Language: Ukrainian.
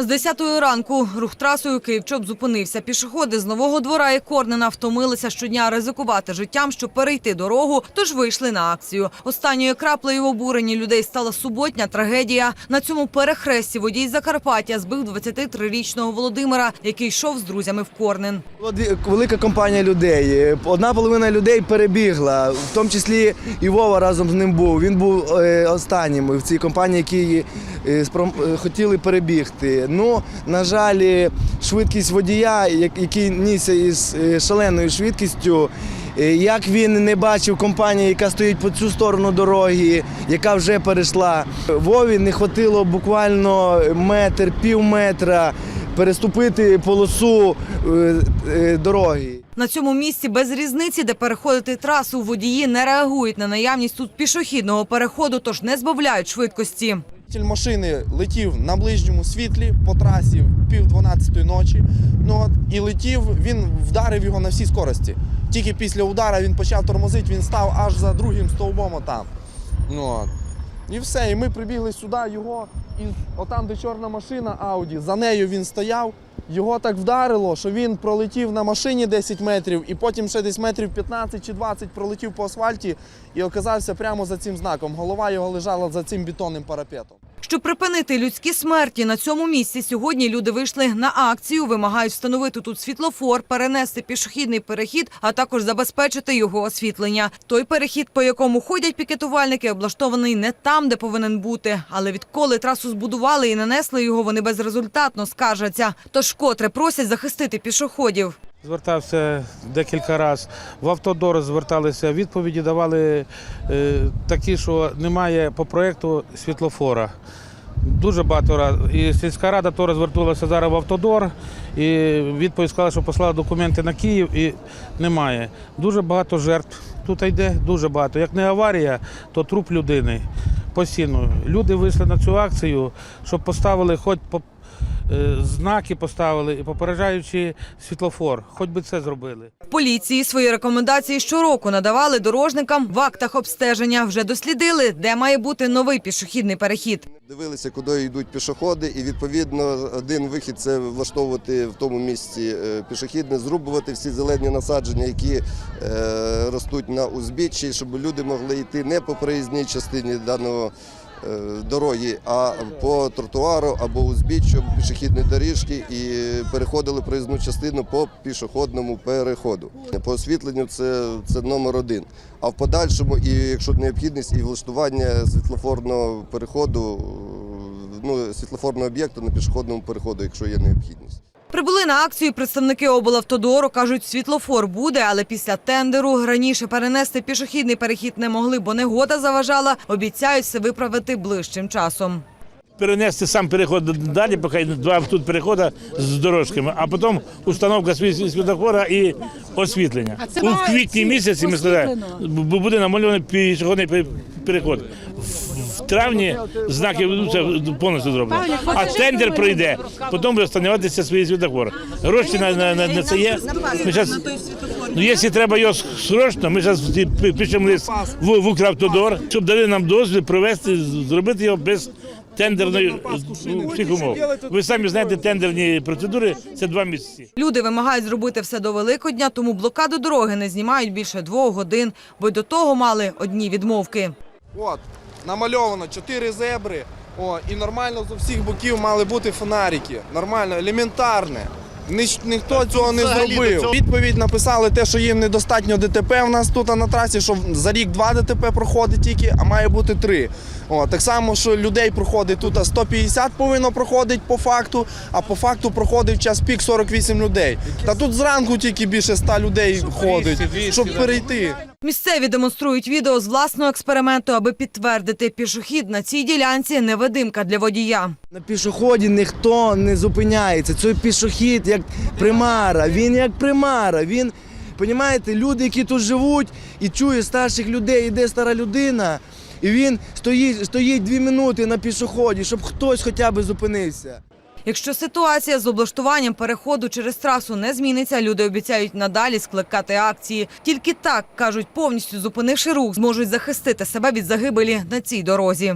З 10 ранку рух трасою Київ-Чоп зупинився. Пішоходи з Нового двора і Корнена втомилися щодня ризикувати життям, щоб перейти дорогу, тож вийшли на акцію. Останньою краплею в обуренні людей стала суботня трагедія. На цьому перехресті водій Закарпаття збив 23-річного Володимира, який йшов з друзями в Корнен. Була велика компанія людей. Одна половина людей перебігла, в тому числі і Вова разом з ним був. Він був е, останнім в цій компанії, е, хотіли перебігти. Ну, на жаль, е, швидкість водія, як- який нісся із е, шаленою швидкістю. е, Як він не бачив компанію, яка стоїть по цю сторону дороги, яка вже перейшла. Вові не хватило буквально метр, пів метра переступити полосу е, е, дороги. На цьому місці без різниці, де переходити трасу, водії не реагують на наявність тут пішохідного переходу, тож не збавляють швидкості. Водитель машини летів на ближньому світлі по трасі пів дванадцятої ночі. Ну от і летів, він вдарив його на всій скорості. Тільки після удара він почав тормозити, він став аж за другим стовбом отам. Ну, от. І все. І ми прибігли сюди, його, і отам, де чорна машина Ауді, за нею він стояв. Його так вдарило, що він пролетів на машині 10 метрів, і потім ще десь метрів 15 чи 20 пролетів по асфальті і оказався прямо за цим знаком. Голова його лежала за цим бетонним парапетом. Щоб припинити людські смерті на цьому місці, сьогодні люди вийшли на акцію, вимагають встановити тут світлофор, перенести пішохідний перехід, а також забезпечити його освітлення. Той перехід, по якому ходять пікетувальники, облаштований не там, де повинен бути. Але відколи трасу збудували і нанесли його, вони безрезультатно скаржаться. Тож вкотре просять захистити пішоходів. Звертався декілька разів. В автодор зверталися, відповіді давали е, такі, що немає по проєкту світлофора. Дуже багато разів. І сільська рада теж зверталася зараз в автодор, і відповідь сказала, що послала документи на Київ і немає. Дуже багато жертв тут йде, дуже багато. Як не аварія, то труп людини. Постійно. Люди вийшли на цю акцію, щоб поставили хоч по знаки поставили і попереджаючи світлофор, хоч би це зробили. Поліції свої рекомендації щороку надавали дорожникам в актах обстеження. Вже дослідили, де має бути новий пішохідний перехід. Дивилися, куди йдуть пішоходи, і відповідно один вихід це влаштовувати в тому місці е, пішохідне, зрубувати всі зелені насадження, які е, ростуть на узбіччі, щоб люди могли йти не по проїзній частині даного. Е, Дороги, а по тротуару або узбіччю пішохідної доріжки і переходили проїзну частину по пішохідному переходу. По освітленню це, це номер один. А в подальшому, і якщо необхідність, і влаштування світлофорного переходу, ну, світлофорного об'єкту на пішохідному переходу, якщо є необхідність. Прибули на акцію представники облавтодору. Кажуть, світлофор буде, але після тендеру раніше перенести пішохідний перехід не могли, бо негода заважала. Обіцяють все виправити ближчим часом. Перенести сам переход далі, поки два тут переходи з дорожками, а потім установка світ- світлофора і освітлення. У квітні місяці ми сказали, буде намальований пішохідний пе- переход. В- травні знаки ведуться повністю зроблено. А тендер пройде, потім буде встановлюватися свої світлофори. Гроші на, на, на, на це є. Ми щас, ну, якщо треба його срочно, ми зараз пишемо лист в, в Укравтодор, щоб дали нам дозвіл провести, зробити його без тендерної ну, всіх умов. Ви самі знаєте, тендерні процедури це два місяці. Люди вимагають зробити все до Великодня, тому блокаду дороги не знімають більше двох годин, бо й до того мали одні відмовки. От, намальовано чотири зебри. О, і нормально з усіх боків мали бути фонарики. Нормально, елементарне. Ніч- ніхто цього не зробив. Відповідь написали те, що їм недостатньо ДТП в нас тут на трасі, що за рік два ДТП проходить тільки, а має бути три. О, так само, що людей проходить тут 150 повинно проходить по факту, а по факту проходить в час пік 48 людей. Та тут зранку тільки більше 100 людей ходить, щоб перейти. Місцеві демонструють відео з власного експерименту, аби підтвердити, пішохід на цій ділянці невидимка для водія. На пішоході ніхто не зупиняється. Цей пішохід як примара. Він як примара. Він, понімаєте, люди, які тут живуть і чує старших людей, іде стара людина, і він стоїть, стоїть дві минути на пішоході, щоб хтось хоча б зупинився. Якщо ситуація з облаштуванням переходу через трасу не зміниться, люди обіцяють надалі скликати акції. Тільки так кажуть, повністю зупинивши рух, зможуть захистити себе від загибелі на цій дорозі.